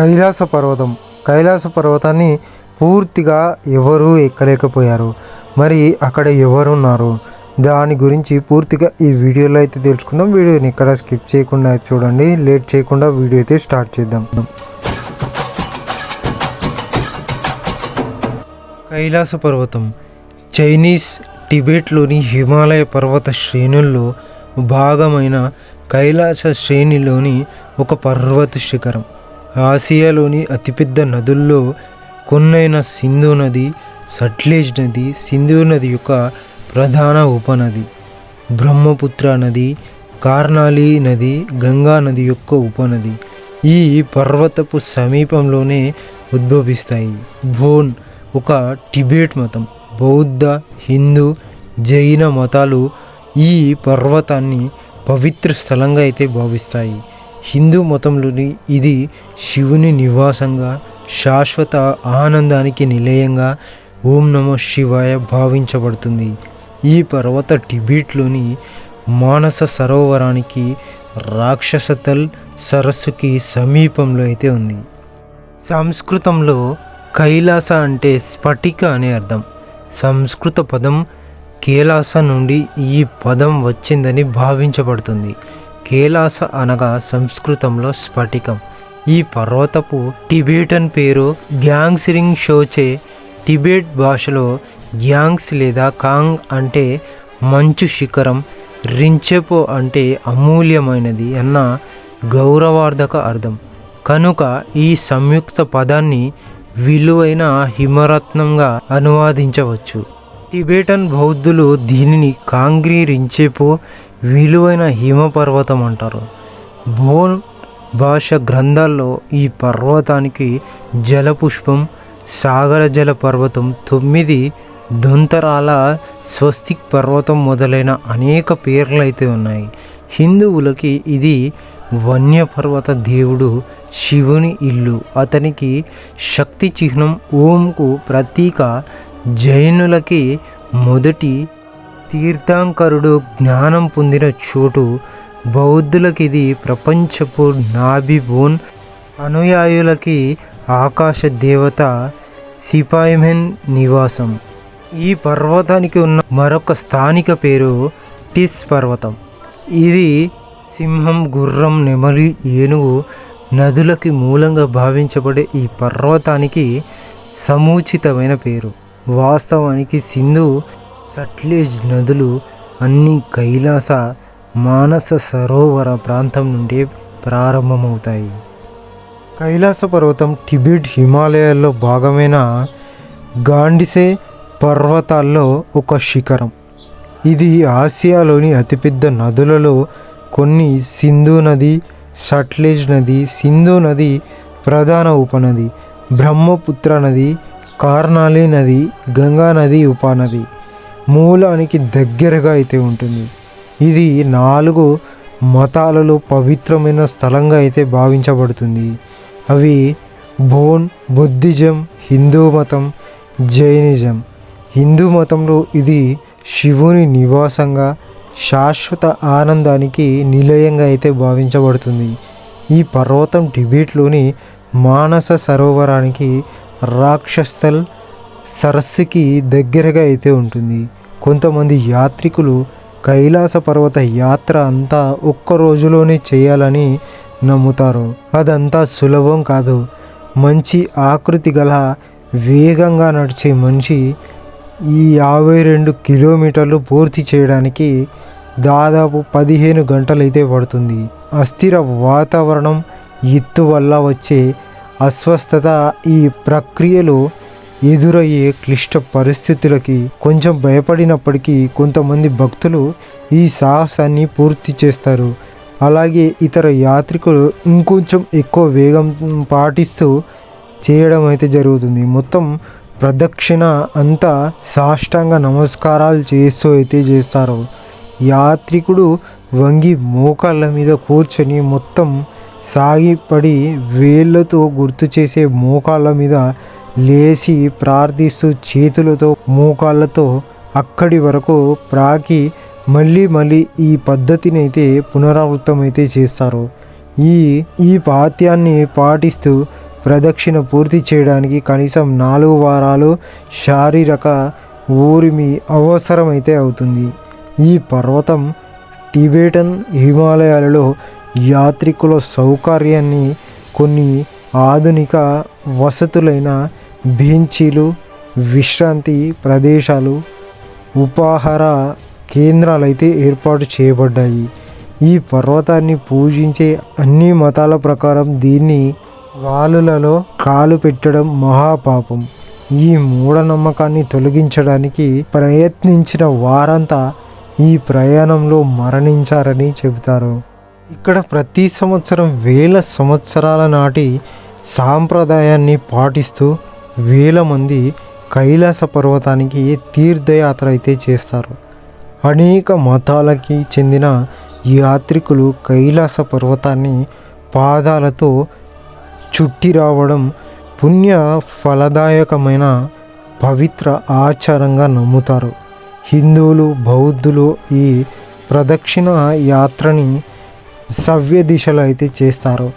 కైలాస పర్వతం కైలాస పర్వతాన్ని పూర్తిగా ఎవరూ ఎక్కలేకపోయారు. మరి అక్కడ ఎవరున్నారు? దాని గురించి పూర్తిగా ఈ వీడియోలో అయితే తెలుసుకుందాం. వీడియోని ఎక్కడ స్కిప్ చేయకుండా చూడండి. లేట్ చేయకుండా వీడియో అయితే స్టార్ట్ చేద్దాం. కైలాస పర్వతం చైనీస్ టిబెట్లోని హిమాలయ పర్వత శ్రేణుల్లో భాగమైన కైలాస శ్రేణిలోని ఒక పర్వత శిఖరం. ఆసియాలోని అతిపెద్ద నదుల్లో కొన్నైన సింధు నది సట్లేజ్ నది సింధు నది యొక్క ప్రధాన ఉపనది. బ్రహ్మపుత్ర నది కార్నాలి నది గంగా నది యొక్క ఉపనది. ఈ పర్వతపు సమీపంలోనే ఉద్భవిస్తాయి. భోన్ ఒక టిబెట్ మతం. బౌద్ధ హిందూ జైన మతాలు ఈ పర్వతాన్ని పవిత్ర స్థలంగా అయితే భావిస్తాయి. హిందూ మతంలోని ఇది శివుని నివాసంగా శాశ్వత ఆనందానికి నిలయంగా ఓం నమో శివాయ భావించబడుతుంది. ఈ పర్వత టిబెట్లోని మానస సరోవరానికి రాక్షసతల్ సరస్సుకి సమీపంలో అయితే ఉంది. సంస్కృతంలో కైలాస అంటే స్ఫటిక అనే అర్థం. సంస్కృత పదం కేలాస నుండి ఈ పదం వచ్చిందని భావించబడుతుంది. కేలాస అనగా సంస్కృతంలో స్ఫటికం. ఈ పర్వతపు టిబెటన్ పేరు గ్యాంగ్సిరింగ్ షోచే. టిబెట్ భాషలో గ్యాంగ్స్ లేదా కాంగ్ అంటే మంచు శిఖరం రించెపో అంటే అమూల్యమైనది అన్న గౌరవార్థక అర్థం. కనుక ఈ సంయుక్త పదాన్ని విలువైన హిమరత్నంగా అనువాదించవచ్చు. టిబెటన్ బౌద్ధులు దీనిని కాంగ్రీ రించెపో విలువైన హిమపర్వతం అంటారు. బోన్ భాష గ్రంథాల్లో ఈ పర్వతానికి జలపుష్పం సాగర జల పర్వతం తొమ్మిది దొంతరాల స్వస్తిక్ పర్వతం మొదలైన అనేక పేర్లు అయితే ఉన్నాయి. హిందువులకి ఇది వన్యపర్వత దేవుడు శివుని ఇల్లు. అతనికి శక్తి చిహ్నం ఓంకు ప్రతీక. జైనులకి మొదటి తీర్థాంకరుడు జ్ఞానం పొందిన చోటు బౌద్ధులకి ఇది ప్రపంచపు నాభిబోన్ అనుయాయులకి ఆకాశ దేవత సిపాయిమెన్ నివాసం. ఈ పర్వతానికి ఉన్న మరొక స్థానిక పేరు టిస్ పర్వతం. ఇది సింహం గుర్రం నెమలి ఏనుగు నదులకి మూలంగా భావించబడే ఈ పర్వతానికి సముచితమైన పేరు. వాస్తవానికి సింధు సట్లెజ్ నదులు అన్ని కైలాస మానస సరోవర ప్రాంతం నుండి ప్రారంభమవుతాయి. కైలాస పర్వతం టిబెట్ హిమాలయాల్లో భాగమైన గాండిసే పర్వతాల్లో ఒక శిఖరం. ఇది ఆసియాలోని అతిపెద్ద నదులలో కొన్ని సింధు నది సట్లెజ్ నది సింధు నది ప్రధాన ఉపనది బ్రహ్మపుత్ర నది కార్నాలి నది గంగా నది ఉపనది. మూలానికి దగ్గరగా అయితే ఉంటుంది. ఇది నాలుగు మతాలలో పవిత్రమైన స్థలంగా అయితే భావించబడుతుంది. అవి బోన్ బుద్ధిజం హిందూ మతం జైనిజం. హిందూ మతంలో ఇది శివుని నివాసంగా శాశ్వత ఆనందానికి నిలయంగా అయితే భావించబడుతుంది. ఈ పర్వతం టిబెట్లోని మానస సరోవరానికి రాక్షస్థల్ సరస్సుకి దగ్గరగా అయితే ఉంటుంది. కొంతమంది యాత్రికులు కైలాస పర్వత యాత్ర అంతా ఒక్క రోజులోనే చేయాలని నమ్ముతారు. అదంతా సులభం కాదు. మంచి ఆకృతి గల వేగంగా నడిచే మనిషి ఈ యాభై రెండు కిలోమీటర్లు పూర్తి చేయడానికి దాదాపు పదిహేను గంటలైతే పడుతుంది. అస్థిర వాతావరణం ఎత్తు వల్ల వచ్చే అస్వస్థత ఈ ప్రక్రియలో ఎదురయ్యే క్లిష్ట పరిస్థితులకి కొంచెం భయపడినప్పటికీ కొంతమంది భక్తులు ఈ సాహసాన్ని పూర్తి చేస్తారు. అలాగే ఇతర యాత్రికులు ఇంకొంచెం ఎక్కువ వేగం పాటిస్తూ చేయడం అయితే జరుగుతుంది. మొత్తం ప్రదక్షిణ అంతా సాష్టాంగ నమస్కారాలు చేస్తూ అయితే చేస్తారు. యాత్రికుడు వంగి మోకాళ్ళ మీద కూర్చొని మొత్తం సాగిపడి వేళ్ళతో గుర్తు చేసే మోకాళ్ళ మీద లేచి ప్రార్థిస్తూ చేతులతో మోకాళ్ళతో అక్కడి వరకు ప్రాకి మళ్ళీ మళ్ళీ ఈ పద్ధతిని అయితే పునరావృతం అయితే చేస్తారు. ఈ ఈ పాత్యాన్ని పాటిస్తూ ప్రదక్షిణ పూర్తి చేయడానికి కనీసం నాలుగు వారాలు శారీరక ఊరిమి అవసరమైతే అవుతుంది. ఈ పర్వతం టిబెటన్ హిమాలయాలలో యాత్రికుల సౌకర్యాన్ని కొన్ని ఆధునిక వసతులైన బెంచీలు విశ్రాంతి ప్రదేశాలు ఉపాహార కేంద్రాలు అయితే ఏర్పాటు చేయబడ్డాయి. ఈ పర్వతాన్ని పూజించే అన్ని మతాల ప్రకారం దీన్ని వాలులలో కాలు పెట్టడం మహాపాపం. ఈ మూఢనమ్మకాన్ని తొలగించడానికి ప్రయత్నించిన వారంతా ఈ ప్రయాణంలో మరణించారని చెబుతారు. ఇక్కడ ప్రతి సంవత్సరం వేల సంవత్సరాల నాటి సాంప్రదాయాన్ని పాటిస్తూ వేల మంది కైలాస పర్వతానికి తీర్థయాత్ర అయితే చేస్తారు. అనేక మతాలకి చెందిన యాత్రికులు కైలాస పర్వతాన్ని పాదాలతో చుట్టి రావడం పుణ్య ఫలదాయకమైన పవిత్ర ఆచారంగా నమ్ముతారు. హిందువులు బౌద్ధులు ఈ ప్రదక్షిణ యాత్రని సవ్య దిశలో అయితే చేస్తారు.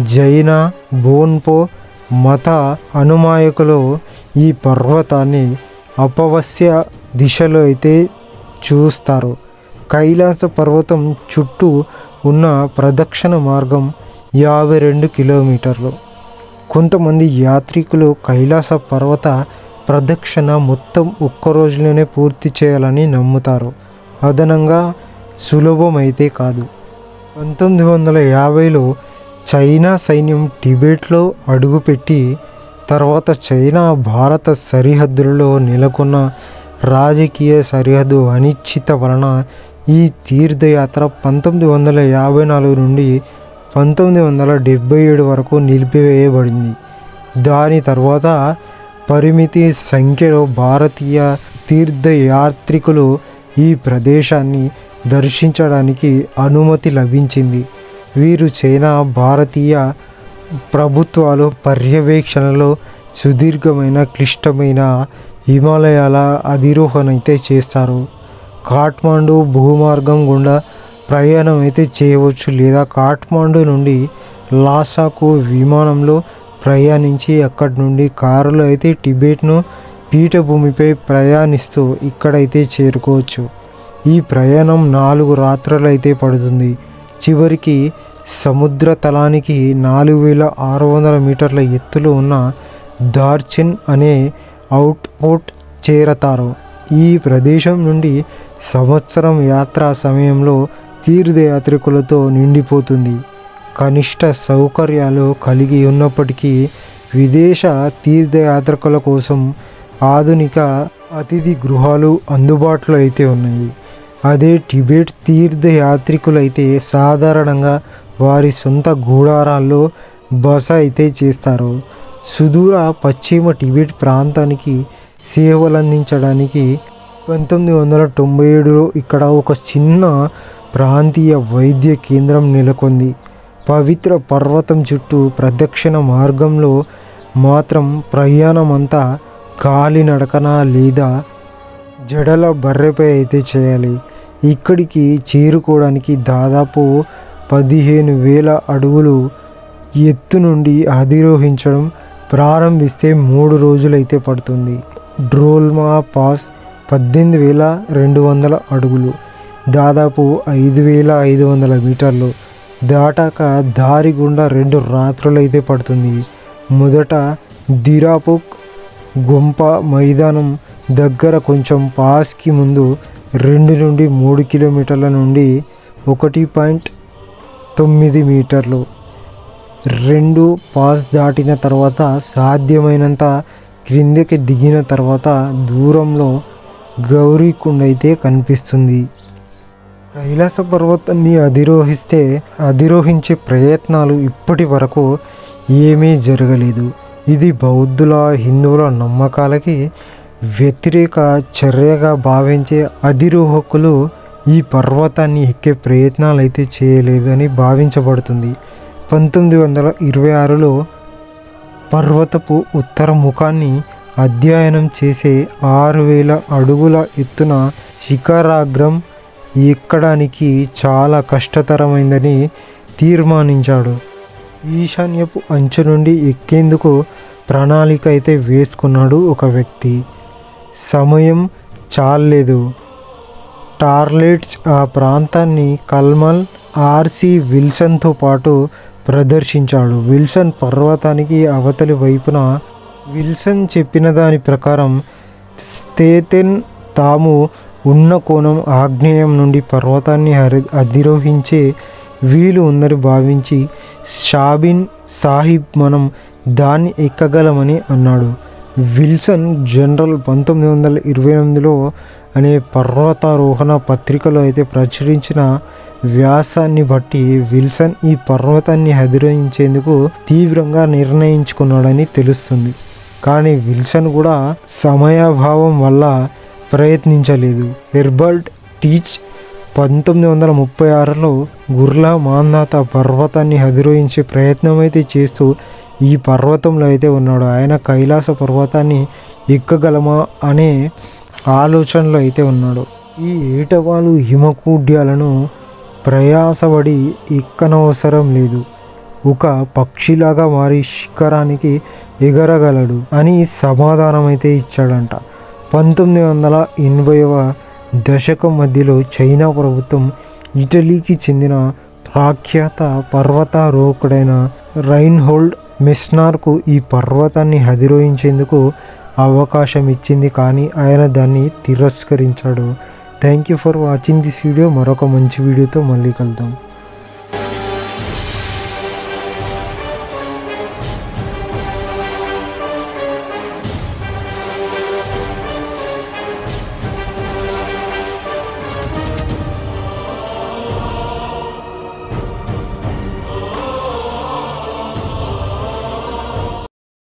జైన బోన్పో మత అనుమాయకులు ఈ పర్వతాన్ని అపవస్య దిశలో అయితే చూస్తారు. కైలాస పర్వతం చుట్టూ ఉన్న ప్రదక్షిణ మార్గం యాభై రెండు కిలోమీటర్లు. కొంతమంది యాత్రికులు కైలాస పర్వత ప్రదక్షిణ మొత్తం ఒక్క రోజులోనే పూర్తి చేయాలని నమ్ముతారు. అదనంగా సులభమైతే కాదు. పంతొమ్మిది వందల యాభైలో చైనా సైన్యం టిబెట్లో అడుగుపెట్టి తర్వాత చైనా భారత సరిహద్దులలో నెలకొన్న రాజకీయ సరిహద్దు అనిశ్చిత వలన ఈ తీర్థయాత్ర పంతొమ్మిది వందల యాభై నాలుగు నుండి పంతొమ్మిది వందల డెబ్బై ఏడు వరకు నిలిపివేయబడింది. దాని తర్వాత పరిమితి సంఖ్యలో భారతీయ తీర్థయాత్రికులు ఈ ప్రదేశాన్ని దర్శించడానికి అనుమతి లభించింది. వీరు చైనా భారతీయ ప్రభుత్వాలు పర్యవేక్షణలో సుదీర్ఘమైన క్లిష్టమైన హిమాలయాల అధిరోహణ అయితే చేస్తారు. కాఠ్మాండు భూమార్గం గుండా ప్రయాణం అయితే చేయవచ్చు లేదా కాఠ్మాండు నుండి లాసాకు విమానంలో ప్రయాణించి అక్కడి నుండి కారులో అయితే టిబెట్ను పీఠభూమిపై ప్రయాణిస్తూ ఇక్కడైతే చేరుకోవచ్చు. ఈ ప్రయాణం నాలుగు రాత్రులు అయితే పడుతుంది. చివరికి సముద్ర తలానికి నాలుగు వేల ఆరు వందల మీటర్ల ఎత్తులో ఉన్న దార్చిన్ అనే అవుట్పోర్ట్ చేరతారు. ఈ ప్రదేశం నుండి సంవత్సరం యాత్ర సమయంలో తీర్థయాత్రికులతో నిండిపోతుంది. కనిష్ట సౌకర్యాలు కలిగి ఉన్నప్పటికీ విదేశ తీర్థయాత్రికుల కోసం ఆధునిక అతిథి గృహాలు అందుబాటులో అయితే ఉన్నాయి. అదే టిబెట్ తీర్థయాత్రికులైతే సాధారణంగా వారి సొంత గూడారాల్లో బస అయితే చేస్తారు. సుదూర పశ్చిమ టిబెట్ ప్రాంతానికి సేవలందించడానికి పంతొమ్మిది వందల తొంభై ఏడులో ఇక్కడ ఒక చిన్న ప్రాంతీయ వైద్య కేంద్రం నెలకొంది. పవిత్ర పర్వతం చుట్టూ ప్రదక్షిణ మార్గంలో మాత్రం ప్రయాణం అంతా కాలినడకన లేదా జడల బర్రెపై అయితే చేయాలి. ఇక్కడికి చేరుకోవడానికి దాదాపు పదిహేను వేల అడుగులు ఎత్తు నుండి అధిరోహించడం ప్రారంభిస్తే మూడు రోజులైతే పడుతుంది. డ్రోల్మా పాస్ పద్దెనిమిది వేల రెండు వందల అడుగులు దాదాపు ఐదు వేల ఐదు వందల మీటర్లు. దాటాక దారి గుండా రెండు రాత్రులు అయితే పడుతుంది. మొదట దిరాపుక్ గుంప మైదానం దగ్గర కొంచెం పాస్కి ముందు రెండు నుండి మూడు కిలోమీటర్ల నుండి ఒకటి పాయింట్ తొమ్మిది మీటర్లు. రెండు పాస్ దాటిన తర్వాత సాధ్యమైనంత క్రిందకి దిగిన తర్వాత దూరంలో గౌరీకుండ అయితే కనిపిస్తుంది. కైలాస పర్వతాన్ని అధిరోహిస్తే అధిరోహించే ప్రయత్నాలు ఇప్పటి వరకు ఏమీ జరగలేదు. ఇది బౌద్ధుల హిందువుల నమ్మకాలకి వ్యతిరేక చర్యగా భావించే అధిరోహకులు ఈ పర్వతాన్ని ఎక్కే ప్రయత్నాలు అయితే చేయలేదని భావించబడుతుంది. పంతొమ్మిది వందల ఇరవై ఆరులో పర్వతపు ఉత్తర ముఖాన్ని అధ్యయనం చేసే ఆరు వేల అడుగుల ఎత్తున శిఖరాగ్రం ఎక్కడానికి చాలా కష్టతరమైందని తీర్మానించాడు. ఈశాన్యపు అంచు నుండి ఎక్కేందుకు ప్రణాళిక అయితే వేసుకున్నాడు ఒక వ్యక్తి. సమయం చాలలేదు. టార్లెట్స్ ఆ ప్రాంతాన్ని కల్మల్ ఆర్సి విల్సన్తో పాటు ప్రదర్శించాడు. విల్సన్ పర్వతానికి అవతలి వైపున విల్సన్ చెప్పిన దాని ప్రకారం స్థేతెన్ తాము ఉన్న కోణం ఆగ్నేయం నుండి పర్వతాన్ని హరి అధిరోహించే వీలు ఉందని భావించి షాబిన్ సాహిబ్ మనం దాన్ని ఎక్కగలమని అన్నాడు. విల్సన్ జనరల్ పంతొమ్మిది వందల ఇరవై ఎనిమిదిలో అనే పర్వతారోహణ పత్రికలో అయితే ప్రచురించిన వ్యాసాన్ని బట్టి విల్సన్ ఈ పర్వతాన్ని అధిరోహించేందుకు తీవ్రంగా నిర్ణయించుకున్నాడని తెలుస్తుంది. కానీ విల్సన్ కూడా సమయాభావం వల్ల ప్రయత్నించలేదు. హెర్బర్ట్ టీచ్ పంతొమ్మిది వందల ముప్పై ఆరులో గుర్లా మాందాత పర్వతాన్ని అధిరోహించే ప్రయత్నం అయితే చేస్తూ ఈ పర్వతంలో అయితే ఉన్నాడు. ఆయన కైలాస పర్వతాన్ని ఎక్కగలమా అనే ఆలోచనలో అయితే ఉన్నాడు. ఈ ఏటవాలు హిమకూడ్యాలను ప్రయాసపడి ఎక్కనవసరం లేదు. ఒక పక్షిలాగా మారి శిఖరానికి ఎగరగలడు అని సమాధానం అయితే ఇచ్చాడంట. పంతొమ్మిది వందల ఎనభైవ దశకం మధ్యలో చైనా ప్రభుత్వం ఇటలీకి చెందిన ప్రఖ్యాత పర్వతారోహకుడైన రైన్హోల్డ్ మెస్నార్కు ఈ పర్వతాన్ని అధిరోహించేందుకు అవకాశం ఇచ్చింది కానీ ఆయన దాన్ని తిరస్కరించాడు. Thank you for watching this video. మరొక మంచి వీడియోతో మళ్ళీ కలుద్దాం.